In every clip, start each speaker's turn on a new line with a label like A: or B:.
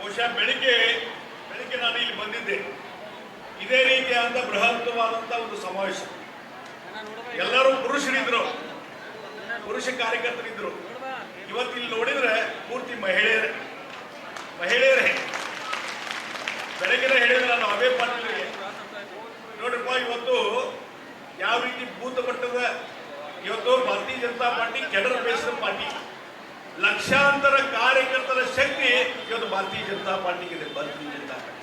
A: ಬಹುಶಃ ಬೆಳಿಗ್ಗೆ ಬೆಳಿಗ್ಗೆ ನಾನು ಇಲ್ಲಿ ಬಂದಿದ್ದೆ. ಇದೇ ರೀತಿಯಾದ ಬೃಹತ್ವಾದಂಥ ಒಂದು ಸಮಾವೇಶ. ಎಲ್ಲರೂ ಪುರುಷರಿದ್ರು. ಪುರುಷ ಕಾರ್ಯಕರ್ತರಿದ್ರು. ಇವತ್ತು ಇಲ್ಲಿ ನೋಡಿದ್ರೆ ಪೂರ್ತಿ ಮಹಿಳೆಯರೇ. ಮಹಿಳೆಯರೇ. ಬೆಳಗಿನ ಹೇಳಿದ್ರೆ ನಾನು ಅವೇ ಪಾಟೀಲ್ರಿಗೆ ನೋಡ್ರಪ್ಪ, ಇವತ್ತು ಯಾವ ರೀತಿ ಭೂತ ಮಟ್ಟದ ಇವತ್ತು Bharatiya Janata party, cadre based party. ಲಕ್ಷಾಂತರ ಕಾರ್ಯಕರ್ತರ ಶಕ್ತಿ ಇವತ್ತು ಭಾರತೀಯ ಜನತಾ ಪಾರ್ಟಿಗೆ ಇದೆ, ಭಾರತೀಯ ಜನತಾ ಪಾರ್ಟಿ.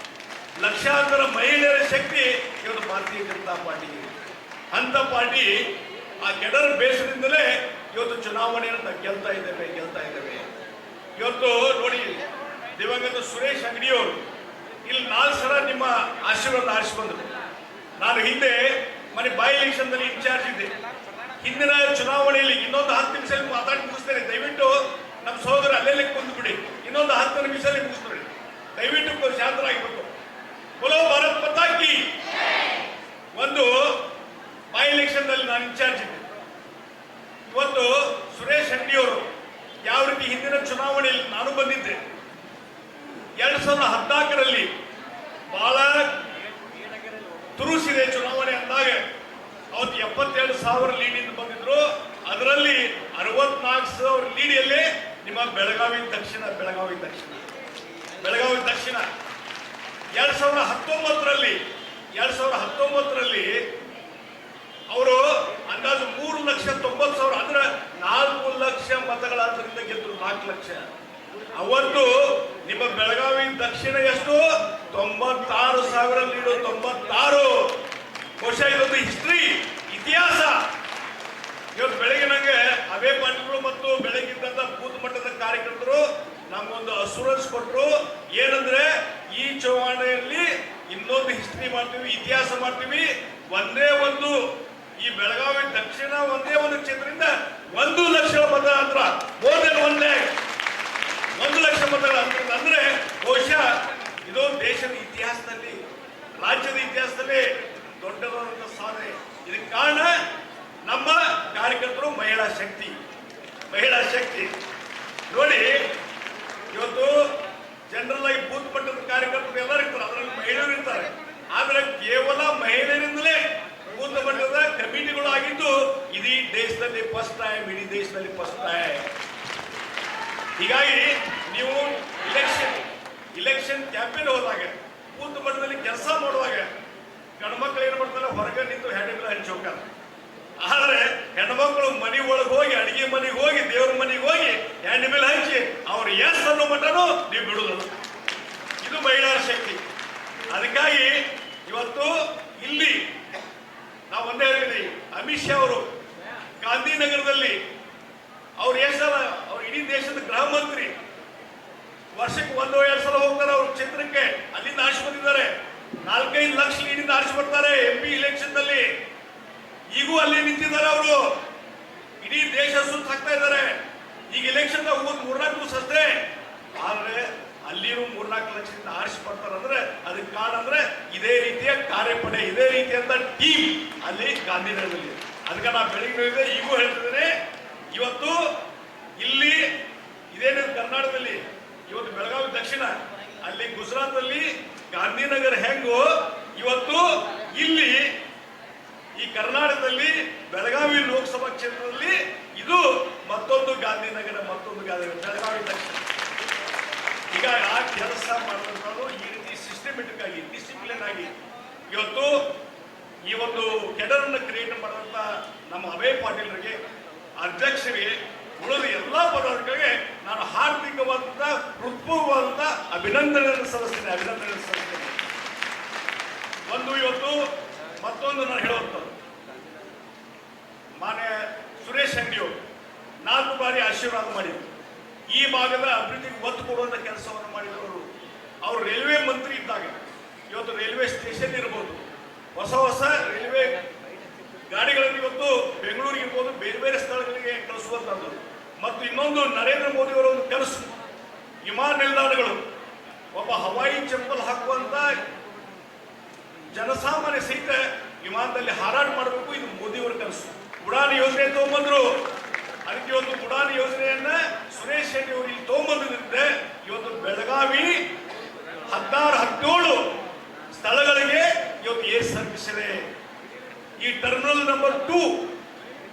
A: ಲಕ್ಷಾಂತರ ಮಹಿಳೆಯರ ಶಕ್ತಿ ಇವತ್ತು ಭಾರತೀಯ ಜನತಾ ಪಾರ್ಟಿಗೆ ಅಂತ ಪಾರ್ಟಿ ಆ ಕೆಡರ್ ಬೇಸದಿಂದಲೇ ಇವತ್ತು ಚುನಾವಣೆಯನ್ನು ನಾವು ಗೆಲ್ತಾ ಇದ್ದೇವೆ ಗೆಲ್ತಾ ಇದ್ದೇವೆ. ಇವತ್ತು ನೋಡಿ, ದಿವಂಗತ ಸುರೇಶ್ ಅಂಗಡಿಯವರು ಇಲ್ಲಿ ನಾಲ್ಕು ಸಲ ನಿಮ್ಮ ಆಶೀರ್ವಾದ ಆರಿಸಿ ಬಂದರು. ನಾನು ಹಿಂದೆ ಮನೆ ಬೈ ಎಲೆಕ್ಷನ್ದಲ್ಲಿ ಇನ್ಚಾರ್ಜ್ ಇದ್ದೆ. ಹಿಂದಿನ ಚುನಾವಣೆಯಲ್ಲಿ ಇನ್ನೊಂದು ಹತ್ತು ನಿಮಿಷದಲ್ಲಿ ಮಾತಾಡಿ ಮುಗಿಸ್ತೇನೆ. ದಯವಿಟ್ಟು ನಮ್ಮ ಸಹೋದರ ಅಲ್ಲೆಲ್ಲ ಕುಂದು ಬಿಡಿ ಇನ್ನೊಂದು ಹತ್ತು ನಿಮಿಷದಲ್ಲಿ ಮುಗಿಸ್ತೇನೆ. ದಯವಿಟ್ಟು ಶಾಂತರಾಗಬೇಕು ಬಲೋ ಭಾರತ್ ಪತಾಕಿ ಒಂದು ಬೈ ಎಲೆಕ್ಷನ್ದಲ್ಲಿ ನಾನು ಇನ್ಚಾರ್ಜ್ ಇದ್ದೆ. ಇವತ್ತು ಸುರೇಶ್ ಅಂಗಡಿಯವರು ಯಾವ ರೀತಿ ಹಿಂದಿನ ಚುನಾವಣೆಯಲ್ಲಿ ನಾನು ಬಂದಿದ್ದೆ? ಎರಡ್ ಸಾವಿರದ ಹದಿನಾಲ್ಕರಲ್ಲಿ ಸಾವಿರ ಇಂದ ಬಂದಿದ್ರು. ಅದರಲ್ಲಿ ಅರವತ್ನಾಲ್ಕು ಸಾವಿರ ಲೀಡಿಯಲ್ಲಿ ನಿಮ್ಮ ಬೆಳಗಾವಿ ದಕ್ಷಿಣ ಬೆಳಗಾವಿ ದಕ್ಷಿಣ. ಬೆಳಗಾವಿ ದಕ್ಷಿಣ. ಎರಡ್ ಸಾವಿರದ ಹತ್ತೊಂಬತ್ತರಲ್ಲಿ, ಎರಡ್ ಸಾವಿರದ ಹತ್ತೊಂಬತ್ತರಲ್ಲಿ ಅವರು ಅಂದಾಜು ಮೂರು ಲಕ್ಷ ತೊಂಬತ್ತು ಸಾವಿರ, ಅಂದ್ರೆ ನಾಲ್ಕು ಲಕ್ಷ ಮತಗಳಾದ್ರಿಂದ ಗೆದ್ರು, ನಾಲ್ಕು ಲಕ್ಷ. ಅವತ್ತು ನಿಮ್ಮ ಬೆಳಗಾವಿ ದಕ್ಷಿಣ ಎಷ್ಟು? ತೊಂಬತ್ತಾರು ಸಾವಿರ ಲೀಡು ತೊಂಬತ್ತಾರು. ಬಹುಶಃ ಇದೊಂದು ಹಿಸ್ಟ್ರಿ ಇತಿಹಾಸ. ಇವತ್ತು ಬೆಳಗ್ಗೆ ನಂಗೆ ಅವೇ ಪಾಟೀಲ್ರು ಮತ್ತು ಬೆಳಗ್ಗಿದ್ದಂತ ಬೂತ್ ಮಟ್ಟದ ಕಾರ್ಯಕರ್ತರು ನಮ್ಗೊಂದು ಅಸೂರೆನ್ಸ್ ಕೊಟ್ಟರು ಏನಂದ್ರೆ, ಈ ಚುನಾವಣೆಯಲ್ಲಿ ಇನ್ನೊಂದು ಹಿಸ್ಟ್ರಿ ಮಾಡ್ತೀವಿ, ಇತಿಹಾಸ ಮಾಡ್ತೀವಿ. ಒಂದೇ ಒಂದು, ಈ ಬೆಳಗಾವಿ ದಕ್ಷಿಣ ಒಂದೇ ಒಂದು ಕ್ಷೇತ್ರದಿಂದ ಒಂದು ಲಕ್ಷ ಮತದಾರ ಮೋರ್ ದನ್ ಒನ್ ಲ್ಯಾಕ್ ಒಂದು ಲಕ್ಷ ಮತಗಳ ಅಂದ್ರೆ ಬಹುಶಃ ಇದು ದೇಶದ ಇತಿಹಾಸದಲ್ಲಿ, ರಾಜ್ಯದ ಇತಿಹಾಸದಲ್ಲಿ ದೊಡ್ಡದಾದಂತ ಸಾಧನೆ. ಇದಕ್ಕೆ ಕಾರಣ ನಮ್ಮ ಕಾರ್ಯಕರ್ತರು ಮಹಿಳಾ ಶಕ್ತಿ ಮಹಿಳಾ ಶಕ್ತಿ. ನೋಡಿ, ಇವತ್ತು ಜನರಲ್ ಆಗಿ ಬೂತ್ ಮಟ್ಟದ ಕಾರ್ಯಕರ್ತರು ಎಲ್ಲರೂ ಇರ್ತಾರೆ, ಅದರಲ್ಲಿ ಮಹಿಳೆಯರು ಇರ್ತಾರೆ. ಆದ್ರೆ ಕೇವಲ ಮಹಿಳೆಯರಿಂದಲೇ ಬೂತ್ ಮಟ್ಟದ ಕಮಿಟಿಗಳು ಆಗಿದ್ದು ಇಡೀ ದೇಶದಲ್ಲಿ ಫಸ್ಟ್ ಟೈಮ್ ಇಡೀ ದೇಶದಲ್ಲಿ ಫಸ್ಟ್ ಟೈಮ್ ಹೀಗಾಗಿ ನೀವು ಇಲೆಕ್ಷನ್ ಇಲೆಕ್ಷನ್ ಕ್ಯಾಂಪೇನ್ ಹೋದಾಗ, ಬೂತ್ ಮಟ್ಟದಲ್ಲಿ ಕೆಲಸ ಮಾಡುವಾಗ ಗಂಡ್ಮಕ್ಳು ಏನು ಮಾಡ್ತಾರೆ ಹೊರಗೆ ನಿಂತು ಹೆಣ್ಣುಗಳ ಹಂಚಿ ಹೋಗ್ತಾರೆ ಆದ್ರೆ ಹೆಣ್ಮಕ್ಳು ಮನೆ ಒಳಗೆ ಹೋಗಿ, ಅಡಿಗೆ ಮನೆಗೆ ಹೋಗಿ, ದೇವ್ರ ಮನೆಗೆ ಹೋಗಿ, ಹೆಣ್ಣು ಮೇಲೆ ಹಂಚಿ, ಅವ್ರು ಎಸ್ ಅನ್ನೋ ಮಟ್ಟನು ನೀವು ಬಿಡುದಿಲ್ಲ. ಇದು ಮಹಿಳಾ ಶಕ್ತಿ. ಅದಕ್ಕಾಗಿ ಇವತ್ತು ಇಲ್ಲಿ ನಾವು ಒಂದೇ ಹೇಳಿದ್ವಿ ಅಮಿತ್ ಶಾ ಅವರು ಗಾಂಧಿನಗರದಲ್ಲಿ ಅವ್ರು ಎಷ್ಟು ಸಲ, ಅವ್ರು ಇಡೀ ದೇಶದ ಗೃಹ ಮಂತ್ರಿ. ವರ್ಷಕ್ಕೆ ಒಂದು ಎರಡು ಸಲ ಹೋಗ್ತಾರೆ ಅವ್ರ ಕ್ಷೇತ್ರಕ್ಕೆ, ಅಲ್ಲಿಂದ ಆಶ್ ಬಂದಿದ್ದಾರೆ ನಾಲ್ಕೈದು ಲಕ್ಷ ಲೀಡಿಂದ ಆರಿಸಿ ಬರ್ತಾರೆ ಎಂ ಪಿ ಇಲೆಕ್ಷನ್ನಲ್ಲಿ. ಈಗೂ ಅಲ್ಲಿ ನಿಂತಿದ್ದಾರೆ ಅವರು. ಇಡೀ ದೇಶ ಸುತ್ತ ಹಾಕ್ತಾ ಇದ್ದಾರೆ. ಈಗ ಇಲೆಕ್ಷನ್ ಹೋಗೋದು ಮೂರ್ನಾಲ್ಕು ದಿವಸ ಅಷ್ಟೇ. ಆದ್ರೆ ಅಲ್ಲಿನೂ ಮೂರ್ನಾಲ್ಕು ಲಕ್ಷದಿಂದ ಆರಿಸಿ ಬರ್ತಾರೆ ಅಂದ್ರೆ ಅದಕ್ಕೆ ಕಾರಣ ಅಂದ್ರೆ ಇದೇ ರೀತಿಯ ಕಾರ್ಯಪಡೆ, ಇದೇ ರೀತಿಯಂತ ಟೀಮ್ ಅಲ್ಲಿ ಗಾಂಧಿನಗರದಲ್ಲಿ. ಅದಕ್ಕೆ ನಾ ಬೆಳಿಗ್ಗೆ ಈಗೂ ಹೇಳ್ತಿದ್ದೇನೆ. ಇವತ್ತು ಇಲ್ಲಿ ಇದೇನೇ ಕರ್ನಾಟಕದಲ್ಲಿ, ಇವತ್ತು ಬೆಳಗಾವಿ ದಕ್ಷಿಣ, ಅಲ್ಲಿ ಗುಜರಾತ್ ಅಲ್ಲಿ ಗಾಂಧಿನಗರ ಹೆಂಗು ಇವತ್ತು ಇಲ್ಲಿ ಈ ಕರ್ನಾಟಕದಲ್ಲಿ ಬೆಳಗಾವಿ ಲೋಕಸಭಾ ಕ್ಷೇತ್ರದಲ್ಲಿ ಇದು ಮತ್ತೊಂದು ಗಾಂಧಿನಗರ ಮತ್ತೊಂದು ಗಾಂಧಿನಗರ, ಬೆಳಗಾವಿ ದಕ್ಷಿಣ ಈಗ ಆ ಕೆಲಸ ಮಾಡುವಂಥದ್ದು ಈ ರೀತಿ ಸಿಸ್ಟಮೆಟಿಕ್ ಆಗಿ ಡಿಸಿಪ್ಲಿನ್ ಆಗಿ ಇವತ್ತು ಈ ಒಂದು ಕೆಡರನ್ನು ಕ್ರಿಯೇಟ್ ಮಾಡುವಂತ ನಮ್ಮ ಅಭಯ ಪಾಟೀಲರಿಗೆ ಅಧ್ಯಕ್ಷರಿಗೆ ಉಳಿದ ಎಲ್ಲ ಬರೋರ್ಗಳಿಗೆ ನಾನು ಹಾರ್ದಿಕವಾದಂತ ಹೃತ್ಪೂರ್ವಂತ ಅಭಿನಂದನೆಯನ್ನು ಸಲ್ಲಿಸ್ತೇನೆ ಅಭಿನಂದನೆ ಸಲ್ಲಿಸ್ತೇನೆ. ಒಂದು ಇವತ್ತು ಮತ್ತೊಂದು ನಾನು ಹೇಳುವಂಥದ್ದು. ಮಾನ್ಯ ಸುರೇಶ್ ಅಂಗಡಿಯವರು ನಾಲ್ಕು ಬಾರಿ ಆಶೀರ್ವಾದ ಮಾಡಿದರು. ಈ ಭಾಗದ ಅಭಿವೃದ್ಧಿಗೆ ಒತ್ತು ಕೊಡುವಂಥ ಕೆಲಸವನ್ನು ಮಾಡಿದವರು ಅವರು ರೈಲ್ವೆ ಮಂತ್ರಿ ಇದ್ದಾಗ, ಇವತ್ತು ರೈಲ್ವೆ ಸ್ಟೇಷನ್ ಇರ್ಬೋದು. ಹೊಸ ಹೊಸ ರೈಲ್ವೆ ಗಾಡಿಗಳನ್ನು ಇವತ್ತು ಬೆಂಗಳೂರಿಗೆ ಇರ್ಬೋದು, ಬೇರೆ ಬೇರೆ ಸ್ಥಳಗಳಿಗೆ ಕಳಿಸುವಂತದ್ದು ಮತ್ತು ಇನ್ನೊಂದು ನರೇಂದ್ರ ಮೋದಿ ಅವರ ಒಂದು ಕೆಲಸ. ವಿಮಾನ ನಿಲ್ದಾಣಗಳು. ಒಬ್ಬ ಹವಾಯಿ ಚಪ್ಪಲ್ ಹಾಕುವಂತ ಜನಸಾಮಾನ್ಯ ಸಹಿತ ವಿಮಾನದಲ್ಲಿ ಹಾರಾಟ ಮಾಡಬೇಕು, ಇದು ಮೋದಿಯವರ ಕನಸು ಉಡಾನ್ ಯೋಜನೆ ತಗೊಂಬಂದ್ರು. ಅದಕ್ಕೆ ಒಂದು ಉಡಾನ್ ಯೋಜನೆಯನ್ನ ಸುರೇಶ್ ಶೆಟ್ಟಿ ಅವರು ಇಲ್ಲಿ ಇವತ್ತು ಬೆಳಗಾವಿ ಹದಿನಾರು, ಹದಿನೇಳು ಸ್ಥಳಗಳಿಗೆ ಇವತ್ತು ಏರ್ ಸರ್ವಿಸ್ ಇದೆ. ಈ ಟರ್ಮಿನಲ್ ನಂಬರ್ ಟೂ,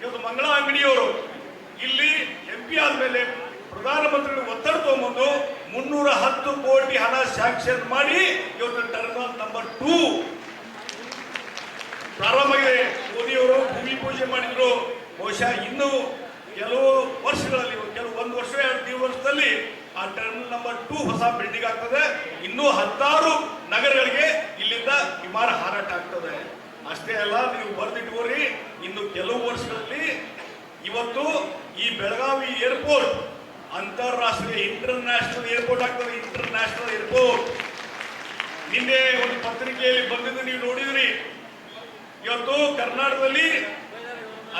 A: ಇವತ್ತು ಮಂಗಳಾ ಅಂಗಡಿಯವರು ಇಲ್ಲಿ ಎಂ ಪಿ ಆದ್ಮೇಲೆ ಪ್ರಧಾನಮಂತ್ರಿಗಳು ಒತ್ತಡ ತಗೊಂಬಂದು ಮುನ್ನೂರ ಹತ್ತು ಕೋಟಿ ಹಣ ಸ್ಯಾಂಕ್ಷನ್ ಮಾಡಿ ಇವತ್ತು ಟರ್ಮಿನಲ್ ನಂಬರ್ ಟೂ ಪ್ರಾರಂಭ ಆಗಿದೆ. ಮೋದಿಯವರು ಭೂಮಿ ಪೂಜೆ ಮಾಡಿದ್ರು. ಬಹುಶಃ ಇನ್ನು ಕೆಲವು ವರ್ಷಗಳಲ್ಲಿ, ಕೆಲವು ಒಂದು ವರ್ಷ ಎರಡು ವರ್ಷದಲ್ಲಿ ಆ ಟರ್ಮಿನಲ್ ನಂಬರ್ ಟೂ ಹೊಸ ಬಿಲ್ಡಿಂಗ್ ಆಗ್ತದೆ. ಇನ್ನೂ ಹತ್ತಾರು ನಗರಗಳಿಗೆ ಇಲ್ಲಿಂದ ವಿಮಾನ ಹಾರಾಟ ಆಗ್ತದೆ. ಅಷ್ಟೇ ಅಲ್ಲ, ನೀವು ಬರೆದಿಟ್ಕೋರಿ ಇನ್ನು ಕೆಲವು ವರ್ಷಗಳಲ್ಲಿ ಇವತ್ತು ಈ ಬೆಳಗಾವಿ ಏರ್ಪೋರ್ಟ್ ಅಂತಾರಾಷ್ಟ್ರೀಯ ಇಂಟರ್ನ್ಯಾಷನಲ್ ಏರ್ಪೋರ್ಟ್ ಆಗ್ತದೆ, ಇಂಟರ್ನ್ಯಾಷನಲ್ ಏರ್ಪೋರ್ಟ್. ನಿನ್ನೆ ಒಂದು ಪತ್ರಿಕೆಯಲ್ಲಿ ಬಂದಿದ್ದು ನೀವು ನೋಡಿದ್ರಿ. ಇವತ್ತು ಕರ್ನಾಟಕದಲ್ಲಿ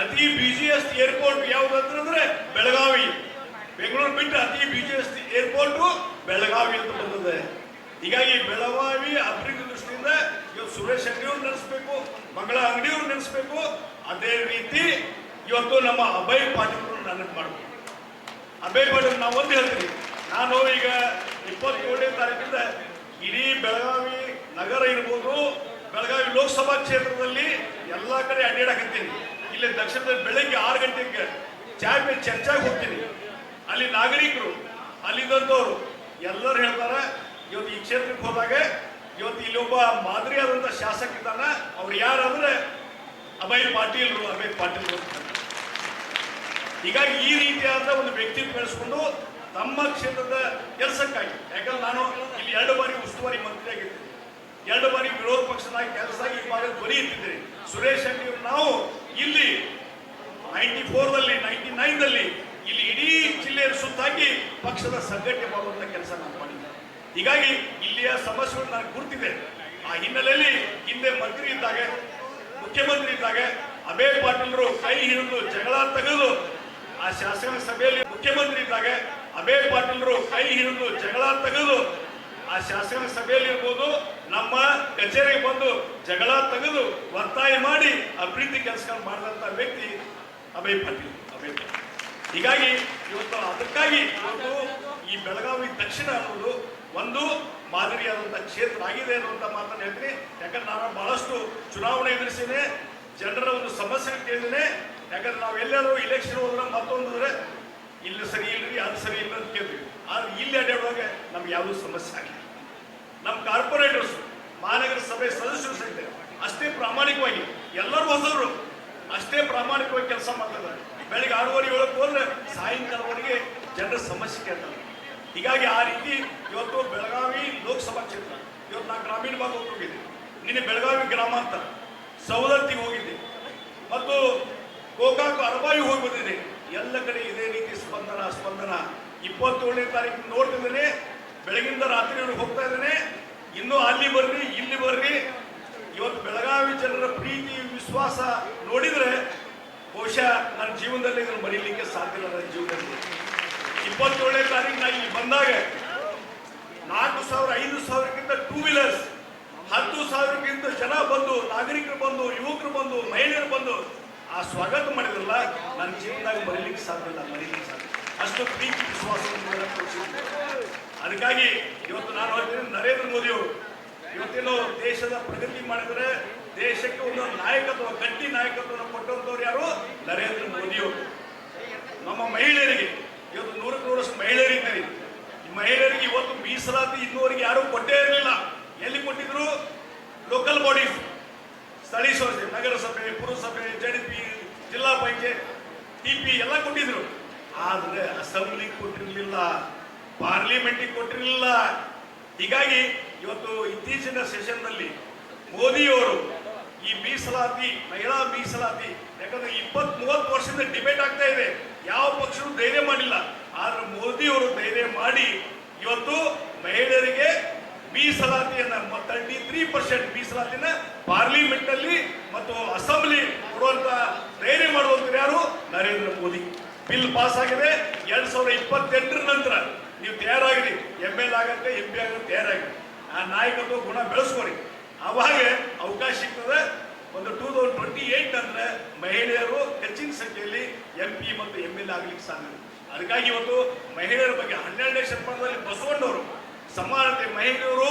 A: ಅತಿ ಬಿಸಿಯೆಸ್ಟ್ ಏರ್ಪೋರ್ಟ್ ಯಾವ್ದು ಅಂತಂದ್ರೆ ಬೆಳಗಾವಿ. ಬೆಂಗಳೂರು ಬಿಟ್ಟು ಅತಿ ಬಿಸಿಯೆಸ್ಟ್ ಏರ್ಪೋರ್ಟ್ ಬೆಳಗಾವಿ ಅಂತ ಬಂದಿದೆ. ಹೀಗಾಗಿ ಬೆಳಗಾವಿ ಅಭಿವೃದ್ಧಿ ದೃಷ್ಟಿಯಿಂದ ಇವತ್ತು ಸುರೇಶ್ ಅಂಗಡಿಯವ್ರು ನೆನೆಸ್ಬೇಕು ಮಂಗಳ ಅಂಗಡಿಯವ್ರು ನೆನೆಸ್ಬೇಕು ಅದೇ ರೀತಿ ಇವತ್ತು ನಮ್ಮ ಅಭಯ್ ಪಾಟೀಲ್ ನೆನಪು ಮಾಡಬೇಕು ಅಭಯ್ ಪಾಟೀಲ್ ನಾವು ಒಂದು ಹೇಳ್ತೀವಿ ನಾನು ಈಗ ಇಪ್ಪತ್ತೇಳನೇ ತಾರೀಕಿಂದ ಇಡೀ ಬೆಳಗಾವಿ ನಗರ ಇರ್ಬೋದು, ಬೆಳಗಾವಿ ಲೋಕಸಭಾ ಕ್ಷೇತ್ರದಲ್ಲಿ ಎಲ್ಲ ಕಡೆ ಅಡ್ಡಾಡಕತ್ತೀನಿ ಇಲ್ಲಿ ದಕ್ಷಿಣದಲ್ಲಿ ಬೆಳಗ್ಗೆ ಆರು ಗಂಟೆಗೆ ಚಾಯ್ ಮೇಲೆ ಚರ್ಚಾಗಿ ಹೋಗ್ತೀನಿ. ಅಲ್ಲಿ ನಾಗರಿಕರು, ಅಲ್ಲಿದ್ದಂಥವ್ರು ಎಲ್ಲರೂ ಹೇಳ್ತಾರೆ, ಇವತ್ತು ಈ ಕ್ಷೇತ್ರಕ್ಕೆ ಹೋದಾಗ ಇವತ್ತು ಇಲ್ಲಿ ಒಬ್ಬ ಮಾದರಿಯಾದಂಥ ಶಾಸಕ ಇದ್ದಾನ. ಅವ್ರು ಯಾರಂದ್ರೆ ಅಭಯ್ ಪಾಟೀಲ್ರು ಅಭಯ್ ಪಾಟೀಲ್ರು ಹೀಗಾಗಿ ಈ ರೀತಿಯಾದ ಒಂದು ವ್ಯಕ್ತಿ ಬೆಳೆಸ್ಕೊಂಡು ತಮ್ಮ ಕ್ಷೇತ್ರದ ಕೆಲಸಕ್ಕಾಗಿ, ಯಾಕಂದ್ರೆ ನಾನು ಇಲ್ಲಿ ಎರಡು ಬಾರಿ ಉಸ್ತುವಾರಿ ಮಂತ್ರಿ ಆಗಿದ್ದೀನಿ ಎರಡು ಬಾರಿ ವಿರೋಧ ಪಕ್ಷದ ಕೆಲಸ ಈ ಭಾಗ ಧ್ವನಿ ಇಟ್ಟಿದ್ದೇನೆ ಸುರೇಶ್ ಅಂಗಡಿ ನಾವು ಇಲ್ಲಿ ನೈಂಟಿ ಫೋರ್ದಲ್ಲಿ ನೈಂಟಿ ನೈನ್ದಲ್ಲಿ ಇಲ್ಲಿ ಇಡೀ ಜಿಲ್ಲೆಯ ಸುತ್ತಾಗಿ ಪಕ್ಷದ ಸಂಘಟನೆ ಮಾಡುವಂಥ ಕೆಲಸ ನಾನು ಮಾಡಿದ್ದೆ ಹೀಗಾಗಿ ಇಲ್ಲಿಯ ಸಮಸ್ಯೆಗಳು ನನಗೆ ಗುರ್ತಿದೆ. ಆ ಹಿನ್ನೆಲೆಯಲ್ಲಿ ಹಿಂದೆ ಮಂತ್ರಿ ಇದ್ದಾಗ, ಮುಖ್ಯಮಂತ್ರಿ ಇದ್ದಾಗ, ಅಭಯ ಪಾಟೀಲ್ರು ಕೈ ಹಿಡಿದು ಜಗಳ ತೆಗೆದು ಆ ಶಾಸನ ಸಭೆಯಲ್ಲಿ ಮುಖ್ಯಮಂತ್ರಿ ಇದ್ದಾಗ ಅಭಯ ಪಾಟೀಲ್ರು ಕೈ ಹಿಡಿದು ಜಗಳ ತೆಗೆದು ಆ ಶಾಸನ ಸಭೆಯಲ್ಲಿ ಇರ್ಬೋದು, ನಮ್ಮ ಕಚೇರಿಗೆ ಬಂದು ಜಗಳ ತೆಗೆದು ಒತ್ತಾಯ ಮಾಡಿ ಅಭಿವೃದ್ಧಿ ಕೆಲಸಗಳನ್ನು ಮಾಡಿದಂತ ವ್ಯಕ್ತಿ ಅಭಯ್ ಪಾಟೀಲ್, ಅಭಯ್ ಹೀಗಾಗಿ ಇವತ್ತು ಅದಕ್ಕಾಗಿ ಇವತ್ತು ಈ ಬೆಳಗಾವಿ ದಕ್ಷಿಣ ಅನ್ನೋದು ಒಂದು ಮಾದರಿಯಾದಂಥ ಕ್ಷೇತ್ರ ಆಗಿದೆ ಅನ್ನುವಂಥ ಮಾತನ್ನು ಹೇಳ್ತೀನಿ. ಯಾಕಂದ್ರೆ ನಾನು ಬಹಳಷ್ಟು ಚುನಾವಣೆ ಎದುರಿಸಿದೆ ಜನರ ಒಂದು ಸಮಸ್ಯೆ ಕೇಳಿದ್ದೇನೆ. ಯಾಕಂದ್ರೆ ನಾವು ಎಲ್ಲಾದ್ರೂ ಇಲೆಕ್ಷನ್ ಹೋದ್ರೆ ಮತ್ತೊಂದ್ರೆ ಇಲ್ಲಿ ಸರಿ ಇಲ್ರಿ, ಅದು ಸರಿ ಇಲ್ಲ ಅಂತ ಕೇಳ್ತೀವಿ. ಆದ್ರೆ ಇಲ್ಲಿ ಅಡ್ಡಾಡುವಾಗ ನಮ್ಗೆ ಯಾವುದೂ ಸಮಸ್ಯೆ ಆಗಿಲ್ಲ ನಮ್ಮ ಕಾರ್ಪೊರೇಟರ್ಸ್ ಮಹಾನಗರ ಸಭೆ ಸದಸ್ಯರು ಸಹಿತ ಅಷ್ಟೇ ಪ್ರಾಮಾಣಿಕವಾಗಿ, ಎಲ್ಲರೂ ಹೊಸವರು ಅಷ್ಟೇ ಪ್ರಾಮಾಣಿಕವಾಗಿ ಕೆಲಸ ಮಾಡ್ತಾರೆ ಬೆಳಿಗ್ಗೆ ಆರೂವರೆ, ಏಳಕ್ಕೆ ಹೋದ್ರೆ ಸಾಯಂಕಾಲವರೆಗೆ ಜನರ ಸಮಸ್ಯೆ ಕೇಳ್ತಾರೆ. ಹೀಗಾಗಿ ಆ ರೀತಿ ಇವತ್ತು ಬೆಳಗಾವಿ ಲೋಕಸಭಾ ಕ್ಷೇತ್ರ, ಇವತ್ತು ನಾ ಗ್ರಾಮೀಣ ಭಾಗ ಹೋಗಿದ್ದೆ. ನಿನ್ನೆ ಬೆಳಗಾವಿ ಗ್ರಾಮಾಂತರ ಸವದತ್ತಿಗೆ ಹೋಗಿದ್ದೆ. ಮತ್ತು ಗೋಕಾಕ್ ಅರಬಾಯಿ ಹೋಗಿ ಎಲ್ಲ ಕಡೆ ಇದೇ ರೀತಿ ಸ್ಪಂದನ ಸ್ಪಂದನ. ಇಪ್ಪತ್ತೇಳನೇ ತಾರೀಕು ನೋಡ್ತಿದ್ದೇನೆ. ಬೆಳಗಿಂದ ರಾತ್ರಿವರೆಗೆ ಹೋಗ್ತಾ ಇದ್ದೇನೆ. ಇನ್ನೂ ಅಲ್ಲಿ ಬರ್ರಿ, ಇಲ್ಲಿ ಬರ್ರಿ. ಇವತ್ತು ಬೆಳಗಾವಿ ಜನರ ಪ್ರೀತಿ, ವಿಶ್ವಾಸ ನೋಡಿದ್ರೆ ಬಹುಶಃ ನನ್ನ ಜೀವನದಲ್ಲಿ ಇದನ್ನು ಮರೀಲಿಕ್ಕೆ ಸಾಧ್ಯ ಇಲ್ಲ ನನ್ನ ಜೀವನದಲ್ಲಿ. ಇಪ್ಪತ್ತೇಳನೇ ತಾರೀಕು ನಾ ಇಲ್ಲಿ ಬಂದಾಗ ನಾಲ್ಕು ಸಾವಿರ, ಐದು ಸಾವಿರಕ್ಕಿಂತ ಟೂ ವೀಲರ್ಸ್ ಹತ್ತು ಸಾವಿರಕ್ಕಿಂತ ಜನ ಬಂದು, ನಾಗರಿಕರು ಬಂದು, ಯುವಕರು ಬಂದು, ಮಹಿಳೆಯರು ಬಂದು ಆ ಸ್ವಾಗತ ಮಾಡಿದ್ರಲ್ಲ, ನನ್ನ ಜೀವನದಾಗ ಮರೀಲಿಕ್ಕೆ ಸಾಧ್ಯ ಇಲ್ಲ, ಮರೀಲಿಕ್ಕೆ ಸಾಧ್ಯ ಅಷ್ಟು ಪ್ರೀತಿ ವಿಶ್ವಾಸವನ್ನು. ಅದಕ್ಕಾಗಿ ಇವತ್ತು ನಾನು ಹೇಳ್ತೀನಿ, ನರೇಂದ್ರ ಮೋದಿ ಅವರು ಇವತ್ತೇನು ದೇಶದ ಪ್ರಗತಿ ಮಾಡಿದರೆ ದೇಶಕ್ಕೆ ಒಂದು ನಾಯಕತ್ವ, ಗಟ್ಟಿ ನಾಯಕತ್ವವನ್ನು ಕೊಟ್ಟಂತವ್ರು ಯಾರು? ನರೇಂದ್ರ ಮೋದಿ ಅವರು ನಮ್ಮ ಮಹಿಳೆಯರಿಗೆ, ಇವತ್ತು ನೂರಕ್ಕೆ ನೂರಷ್ಟು ಮಹಿಳೆಯರಿದ್ದೀರಿ ಮಹಿಳೆಯರಿಗೆ ಇವತ್ತು ಮೀಸಲಾತಿ ಇನ್ನೂವರೆಗೆ ಯಾರು ಕೊಟ್ಟೇ ಇರಲಿಲ್ಲ. ಎಲ್ಲಿ ಕೊಟ್ಟಿದ್ರು? ಲೋಕಲ್ ಬಾಡೀಸ್ ಸ್ಥಳೀಯ ನಗರಸಭೆ, ಪುರಸಭೆ ಜಡಿಪಿ ಜಿಲ್ಲಾ ಪಂಚಾಯತ್ ಟಿಪಿ ಎಲ್ಲ ಕೊಟ್ಟಿದ್ರು. ಆದ್ರೆ ಅಸೆಂಬ್ಲಿ ಕೊಟ್ಟಿರಲಿಲ್ಲ, ಪಾರ್ಲಿಮೆಂಟಿಗೆ ಕೊಟ್ಟಿರಲಿಲ್ಲ. ಹೀಗಾಗಿ ಇವತ್ತು ಇತ್ತೀಚಿನ ಸೆಷನ್ನಲ್ಲಿ ಮೋದಿಯವರು ಈ ಮೀಸಲಾತಿ, ಮಹಿಳಾ ಮೀಸಲಾತಿ, ಯಾಕಂದ್ರೆ ಇಪ್ಪತ್ ಮೂವತ್ತು ವರ್ಷದಿಂದ ಡಿಬೇಟ್ ಆಗ್ತಾ ಇದೆ. ಯಾವ ಪಕ್ಷವೂ ಧೈರ್ಯ ಮಾಡಿಲ್ಲ. ಆದ್ರೆ ಮೋದಿಯವರು ಧೈರ್ಯ ಮಾಡಿ ಇವತ್ತು ಮಹಿಳೆಯರಿಗೆ ಮೀಸಲಾತಿಯನ್ನ ತರ್ಟಿ ತ್ರೀ ಪರ್ಸೆಂಟ್ ಮೀಸಲಾತಿನ ಪಾರ್ಲಿಮೆಂಟ್ ಅಲ್ಲಿ ಮತ್ತು ಅಸೆಂಬ್ಲಿ ಕೊಡುವಂತ ಧೈರ್ಯ ಮಾಡುವಂತ ಯಾರು? ನರೇಂದ್ರ ಮೋದಿ. ಬಿಲ್ ಪಾಸ್ ಆಗಿದೆ. ಎರಡ್ ಸಾವಿರದ ಇಪ್ಪತ್ತೆಂಟರ ನಂತರ ನೀವು ತಯಾರಾಗಿರಿ. ಎಂ ಎಲ್ ಆಗತ್ತೆ ಎಂ ಪಿ ಆಗತ್ತೆ, ತಯಾರಾಗಿರಿ. ಆ ನಾಯಕತ್ವ ಗುಣ ಬೆಳೆಸ್ಕೊರಿ. ಅವಾಗ ಅವಕಾಶ ಸಿಗ್ತದೆ. ಒಂದು ಟೂ ತೌಸಂಡ್ ಟ್ವೆಂಟಿ ಏಟ್ ಅಂದ್ರೆ ಮಹಿಳೆಯರು ಹೆಚ್ಚಿನ ಸಂಖ್ಯೆಯಲ್ಲಿ ಎಂ ಪಿ ಮತ್ತು ಎಂ ಎಲ್ ಆಗ್ಲಿಕ್ಕೆ ಸಾಧ್ಯ. ಅದಕ್ಕಾಗಿ ಇವತ್ತು ಮಹಿಳೆಯರ ಬಗ್ಗೆ ಹನ್ನೆರಡನೇ ಶತಮಾನದಲ್ಲಿ ಬಸವಣ್ಣವರು ಸಮಾನತೆ ಮಹಿಳೆಯರು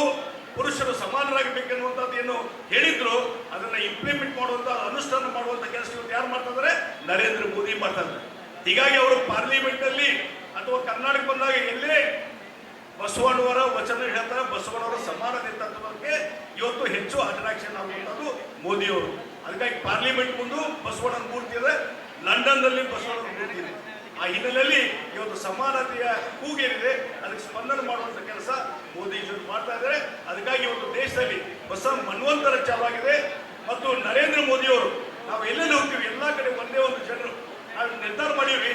A: ಪುರುಷರು ಸಮಾನರಾಗಬೇಕೆನ್ನುವಂಥದ್ದು ಏನು ಹೇಳಿದ್ರು. ಅದನ್ನು ಇಂಪ್ಲಿಮೆಂಟ್ ಮಾಡುವಂಥ ಅನುಷ್ಠಾನ ಮಾಡುವಂಥ ಕೆಲಸ ಇವತ್ತು ಯಾರು ಮಾಡ್ತಾ ಇದ್ದಾರೆ ನರೇಂದ್ರ ಮೋದಿ ಮಾಡ್ತಾರೆ ಹೀಗಾಗಿ ಅವರು ಪಾರ್ಲಿಮೆಂಟಲ್ಲಿ ಅಥವಾ ಕರ್ನಾಟಕ ಬಂದಾಗ ಎಲ್ಲೇ ಬಸವಣ್ಣವರ ವಚನ ಹೇಳ್ತಾರೆ. ಬಸವಣ್ಣವರ ಸಮಾನತೆ ತತ್ವಕ್ಕೆ ಇವತ್ತು ಹೆಚ್ಚು ಅಟ್ರಾಕ್ಷನ್ ಆಗುವಂಥದ್ದು ಮೋದಿಯವರು. ಅದಕ್ಕಾಗಿ ಪಾರ್ಲಿಮೆಂಟ್ ಮುಂದೆ ಬಸವಣ್ಣನ ಮೂರ್ತಿ ಇದೆ. ಲಂಡನ್ನಲ್ಲಿ ಬಸವಣ್ಣನ ಮೂರ್ತಿ ಇದೆ. ಆ ಹಿನ್ನೆಲೆಯಲ್ಲಿ ಇವತ್ತು ಸಮಾನತೆಯ ಕೂಗೇನಿದೆ ಅದಕ್ಕೆ ಸ್ಪಂದನೆ ಮಾಡುವಂತ ಕೆಲಸ ಮೋದಿಜಿಯವರು ಮಾಡ್ತಾ ಇದ್ದಾರೆ. ಅದಕ್ಕಾಗಿ ಇವತ್ತು ದೇಶದಲ್ಲಿ ಹೊಸ ಮನ್ವಂತರ ಚಾಲಾಗಿದೆ ಮತ್ತು ನರೇಂದ್ರ ಮೋದಿಯವರು ನಾವು ಎಲ್ಲೆಲ್ಲಿ ಹೋಗ್ತೀವಿ, ಎಲ್ಲ ಕಡೆ ಒಂದೇ ಒಂದು ಜನರು, ನಾವು ನಿರ್ಧಾರ ಮಾಡೀವಿ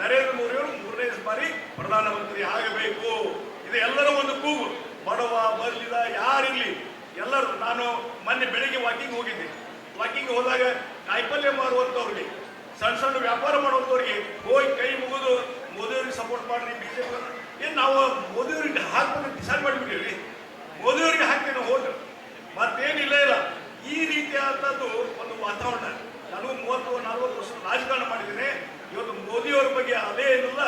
A: ನರೇಂದ್ರ ಮೋದಿಯವರು ಮೂರನೇ ಬಾರಿ ಪ್ರಧಾನಮಂತ್ರಿ ಆಗಬೇಕು. ಇದು ಎಲ್ಲರ ಒಂದು ಕೂಗು. ಬಡವ ಬಲ್ಲಿದ ಯಾರಿರಲಿ, ಎಲ್ಲರೂ. ನಾನು ಮೊನ್ನೆ ಬೆಳಿಗ್ಗೆ ವಾಕಿಂಗ್ ಹೋಗಿದ್ದೆ. ವಾಕಿಂಗ್ ಹೋದಾಗ ಕಾಯಿಪಲ್ಯ ಮಾರುವಂಥವ್ರಿಗೆ ಸಣ್ಣ ಸಣ್ಣ ವ್ಯಾಪಾರ ಮಾಡುವಂಥವ್ರಿಗೆ ಹೋಗಿ ಕೈ ಮುಗಿದು ಮೋದಿಯವ್ರಿಗೆ ಸಪೋರ್ಟ್ ಮಾಡ್ರಿ, ಬಿಜೆಪಿ ಏನು ನಾವು ಮೋದಿಯವ್ರಿಗೆ ಹಾಕ್ಬೇಕು ಡಿಸೈಡ್ ಮಾಡಿಬಿಟ್ಟಿವಿ ಮೋದಿಯವ್ರಿಗೆ ಹಾಕ್ತೇನೆ ಹೋದ್ರು ಮತ್ತೇನಿಲ್ಲ ಇಲ್ಲ. ಈ ರೀತಿಯಾದಂಥದ್ದು ಒಂದು ವಾತಾವರಣ. ನಾನು ಮೂವತ್ತು, ನಲವತ್ತು ವರ್ಷ ರಾಜಕಾರಣ ಮಾಡಿದ್ದೇನೆ. ಇವತ್ತು ಮೋದಿಯವ್ರ ಬಗ್ಗೆ ಅಲೆ ಏನಿಲ್ಲ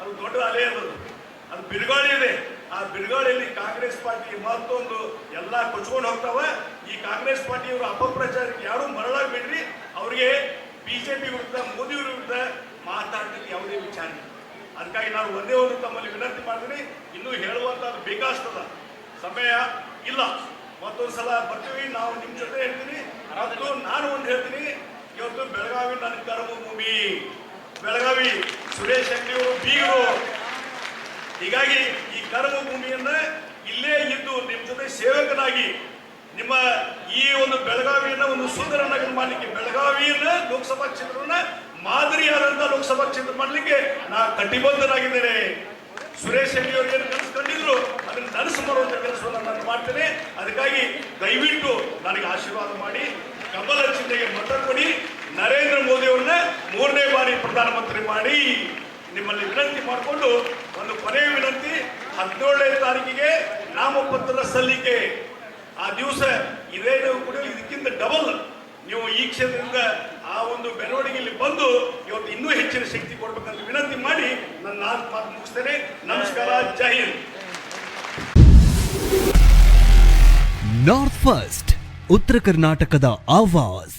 A: ಅದು ದೊಡ್ಡ ಅಲೆ ಅನ್ನೋದು ಅದು ಬಿರುಗಾಳಿ ಇದೆ. ಆ ಬಿರುಗಾಳಿಯಲ್ಲಿ ಕಾಂಗ್ರೆಸ್ ಪಾರ್ಟಿ ಮತ್ತೊಂದು ಎಲ್ಲ ಕೊಚ್ಕೊಂಡು ಹೋಗ್ತಾವ. ಈ ಕಾಂಗ್ರೆಸ್ ಪಾರ್ಟಿಯವರು ಅಪಪ್ರಚಾರಕ್ಕೆ ಯಾರು ಮರಳಾಗ್ಬೇಡ್ರಿ. ಅವ್ರಿಗೆ ಬಿಜೆಪಿ ವಿರುದ್ಧ, ಮೋದಿ ವಿರುದ್ಧ ಮಾತಾಡಲಿಕ್ಕೆ ಯಾವುದೇ ವಿಚಾರ ಇಲ್ಲ. ಅದಕ್ಕಾಗಿ ನಾನು ಒಂದೇ ಒಂದು ತಮ್ಮಲ್ಲಿ ವಿನಂತಿ ಮಾಡ್ತೀನಿ, ಇನ್ನೂ ಹೇಳುವಂತದ್ದು ಬೇಕಾಗ್ತದ. ಸಮಯ ಇಲ್ಲ. ಮತ್ತೊಂದು ಸಲ ಬರ್ತೀವಿ, ನಾವು ನಿಮ್ಮ ಜೊತೆ ಹೇಳ್ತೀನಿ ಮತ್ತು ನಾನು ಒಂದು ಹೇಳ್ತೀನಿ, ಇವತ್ತು ಬೆಳಗಾವಿ ನನ್ನ ಕರ್ಮಭೂಮಿ. ಬೆಳಗಾವಿ, ಸುರೇಶ್ ಅಂಗಡಿ ಅವರು ಬೀಗರು. ಹೀಗಾಗಿ ಈ ಕರ್ಮಭೂಮಿಯನ್ನ ಇಲ್ಲೇ ಇದ್ದು ನಿಮ್ಮ ಜೊತೆ ಸೇವಕನಾಗಿ ನಿಮ್ಮ ಈ ಒಂದು ಬೆಳಗಾವಿಯನ್ನ ಒಂದು ಸುಂದರ ನಗರ ಮಾಡಲಿಕ್ಕೆ, ಬೆಳಗಾವಿಯನ್ನ ಲೋಕಸಭಾ ಕ್ಷೇತ್ರವನ್ನ ಮಾದರಿಯಾದಂತಹ ಲೋಕಸಭಾ ಕ್ಷೇತ್ರ ಮಾಡಲಿಕ್ಕೆ ನಾ ಕಟಿಬದ್ಧನಾಗಿದ್ದೇನೆ. ಸುರೇಶ್ ಹೆಡ್ಡಿ ಏನು ಕನಸು ಕಂಡಿದ್ರು ಅದನ್ನು ನನಸು ಮಾಡುವಂತ ಕೆಲಸವನ್ನು ನಾನು ಮಾಡ್ತೇನೆ. ಅದಕ್ಕಾಗಿ ದಯವಿಟ್ಟು ನನಗೆ ಆಶೀರ್ವಾದ ಮಾಡಿ, ಕಮಲ ಚಿಂತೆಗೆ ಮತ ಕೊಡಿ, ನರೇಂದ್ರ ಮೋದಿ ಅವ್ರನ್ನ ಮೂರನೇ ಬಾರಿ ಪ್ರಧಾನಮಂತ್ರಿ ಮಾಡಿ. ನಿಮ್ಮಲ್ಲಿ ವಿನಂತಿ ಮಾಡಿಕೊಂಡು ಒಂದು ಕೊನೆಯ ವಿನಂತಿ, ಹದಿನೇಳನೇ ತಾರೀಕಿಗೆ ನಾಮಪತ್ರ ಸಲ್ಲಿಕೆ. ಆ ದಿವಸ ಇದೇನು ಕೂಡ ಇದಕ್ಕಿಂತ ಡಬಲ್ ನೀವು ಈ ಕ್ಷೇತ್ರದಿಂದ ಆ ಒಂದು ಬೆಳವಣಿಗೆಯಲ್ಲಿ ಬಂದು ಇವತ್ತು ಇನ್ನೂ ಹೆಚ್ಚಿನ ಶಕ್ತಿ ಕೊಡ್ಬೇಕಂತ ವಿನಂತಿ ಮಾಡಿ ನನ್ನ ನಾಲ್ಕು ಮಾತು ಮುಗಿಸ್ತೇನೆ. ನಮಸ್ಕಾರ, ಜೈ ಹಿಂದ್.
B: ನಾರ್ತ್ ಫಸ್ಟ್ ಉತ್ತರ ಕರ್ನಾಟಕದ ಆವಾಜ್